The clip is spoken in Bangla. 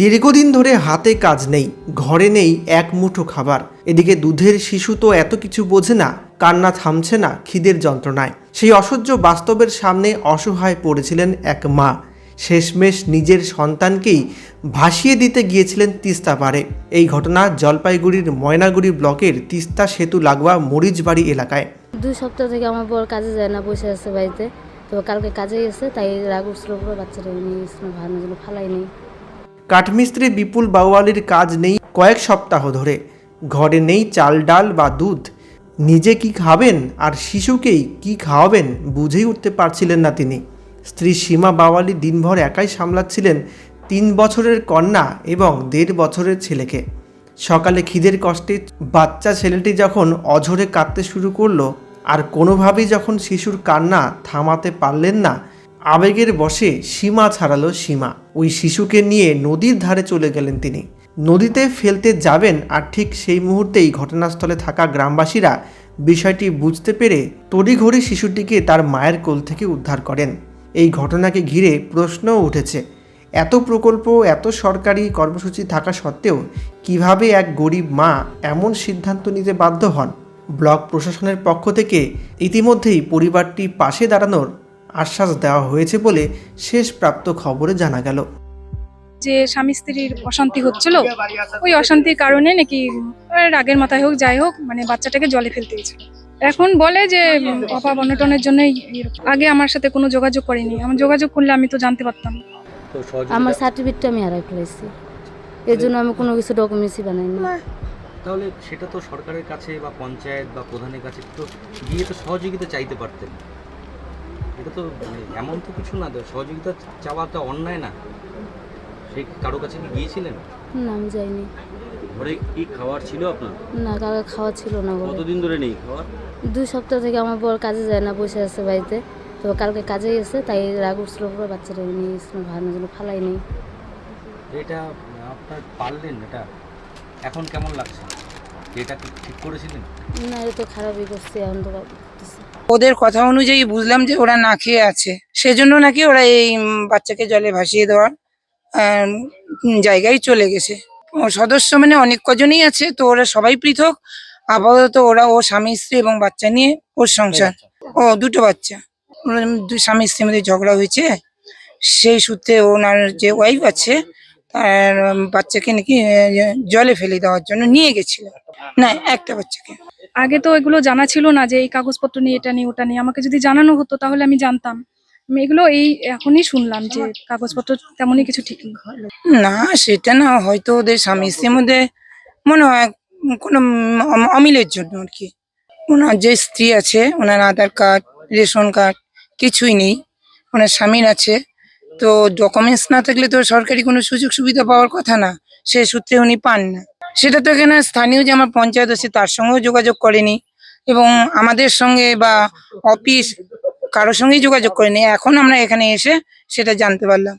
দীর্ঘদিন ধরে হাতে কাজ নেই, ঘরে নেই এক মুঠো খাবার। এদিকে দুধের শিশু তো এত কিছু বোঝে না, কান্না থামছে না খিদের যন্ত্রণায়। সেই অসহ্য বাস্তবের সামনে অসহায় পড়েছিলেন এক মা। শেষমেশ নিজের সন্তানকেই ভাসিয়ে দিতে গিয়েছিলেন তিস্তা পারে এই ঘটনা জলপাইগুড়ির ময়নাগুড়ি ব্লকের তিস্তা সেতু লাগোয়া মরিচবাড়ি এলাকায়। দুই সপ্তাহ থেকে আমার বর কাজে যায় না, বসে আছে বাড়িতে। তো কালকে কাজে গেছে, তাই রাগ উঠছিল পুরো বাচ্চাটা নিয়ে গেছিল ভাড়ানোর ফালাই নেই। কাঠমিস্ত্রি বিপুল বাউয়ালির কাজ নেই কয়েক সপ্তাহ ধরে। ঘরে নেই চাল, ডাল বা দুধ। নিজে কি খাবেন আর শিশুকেই কি খাওয়াবেন বুঝেই উঠতে পারছিলেন না তিনি। স্ত্রী সীমা বাওয়ালি দিনভর একাই সামলাচ্ছিলেন তিন বছরের কন্যা এবং দেড় বছরের ছেলেকে। সকালে খিদের কষ্টে বাচ্চা ছেলেটি যখন অঝরে কাঁদতে শুরু করল, আর কোনোভাবেই যখন শিশুর কান্না থামাতে পারলেন না আবেগের বশে সীমা ছাড়ালো সীমা। ওই শিশুকে নিয়ে নদীর ধারে চলে গেলেন তিনি। নদীতে ফেলতে যাবেন আর ঠিক সেই মুহূর্তেই ঘটনাস্থলে থাকা গ্রামবাসীরা বিষয়টি বুঝতে পেরে তড়িঘড়ি শিশুটিকে তার মায়ের কোল থেকে উদ্ধার করেন। এই ঘটনাকে ঘিরে প্রশ্নও উঠেছে। এত প্রকল্প, এত সরকারি কর্মসূচি থাকা সত্ত্বেও কীভাবে এক গরিব মা এমন সিদ্ধান্ত নিতে বাধ্য হন? ব্লক প্রশাসনের পক্ষ থেকে ইতিমধ্যেই পরিবারটি পাশে দাঁড়ানোর আশ্বাস দেওয়া হয়েছে বলে শেষ প্রাপ্ত খবরে জানা গেল। যে স্বামী স্ত্রীর অশান্তি হচ্ছিল ওই অশান্তির কারণে নাকি রাগের মাথায় হোক যাই হোক মানে বাচ্চাটাকে জলে ফেলতে গেছিল এখন বলে যে অভাব অনটনের জন্যই আগে আমার সাথে কোনো যোগাযোগ করেনি। আমার যোগাযোগ করলে আমি তো জানতে পারতাম। আমার সার্টিফিকেটটা আমি হারাই ফেলেছি। এর জন্য আমি কোনো কিছু ডকুমেন্টসই বানাইনি। তাহলে সেটা তো সরকারের কাছে বা পঞ্চায়েত বা প্রধানের কাছে তো গিয়ে তো সহযোগিতা চাইতে পারতেন। এটা তো মানে এমন তো কিছু না সহযোগিতা চাওয়াটা অন্যায় না। সেই কারও কাছে কি গিয়েছিলেন? না আমি যাইনি। ঘরে কি খাবার ছিল আপনার? না কালকে খাওয়া ছিল না কতদিন ধরে নেই খাবার দুই সপ্তাহ থেকে আমার বর কাজে যায় না বসে আছে বাড়িতে। তো কালকে কাজে গেছে তাই রাগ উঠছিল পুরো বাচ্চাটা নিয়ে গেছিল ভাড়ানোর জন্য ফালাই নেই। এটা আপনার পারলেন এটা এখন কেমন লাগছে? এটা ঠিক করেছিলেন? না এটা তো খারাপই করছে এখন তো করতেছে। ওদের কথা অনুযায়ী বুঝলাম যে ওরা না খেয়ে আছে। সেজন্য নাকি ওরা এই বাচ্চাকে জলে ভাসিয়ে দেওয়ার জায়গায় চলে গেছে। সদস্য মানে অনেক কজনই আছে, তো ওরা সবাই পৃথক। আপাতত ওরা ও স্বামী, স্ত্রী এবং বাচ্চা নিয়ে ওর সংসার। ও, দুটো বাচ্চা। স্বামী, স্ত্রীর মধ্যে ঝগড়া হয়েছে। সেই সূত্রে ওনার যে ওয়াইফ আছে, তার বাচ্চাকে নাকি জলে ফেলে দেওয়ার জন্য নিয়ে গেছিল। না, একটা বাচ্চাকে। আগে তো এগুলো জানা ছিল না যে এই কাগজপত্র নিয়ে, এটা নিয়ে, ওটা নিয়ে। আমাকে যদি জানানো হতো, তাহলে আমি জানতাম। আমি এগুলো এই এখনই শুনলাম যে কাগজপত্র তেমনই কিছু ঠিক না, সেটা না, হয়তো ওদের স্বামী স্ত্রীর মধ্যে মনে হয় কোনো অমিলের জন্য আর কি। ওনার যে স্ত্রী আছে, ওনার আধার কার্ড, রেশন কার্ড, কিছুই নেই। ওনার স্বামীর আছে। তো ডকুমেন্টস না থাকলে তো সরকারি কোনো সুযোগ সুবিধা পাওয়ার কথা না। সে সূত্রে উনি পান না। সেটা তো এখানে স্থানীয় যে আমার পঞ্চায়েত আছে, তার সঙ্গেও যোগাযোগ করেনি। এবং আমাদের সঙ্গে বা অফিস কারোর সঙ্গেই যোগাযোগ করেনি। এখন আমরা এখানে এসে সেটা জানতে পারলাম।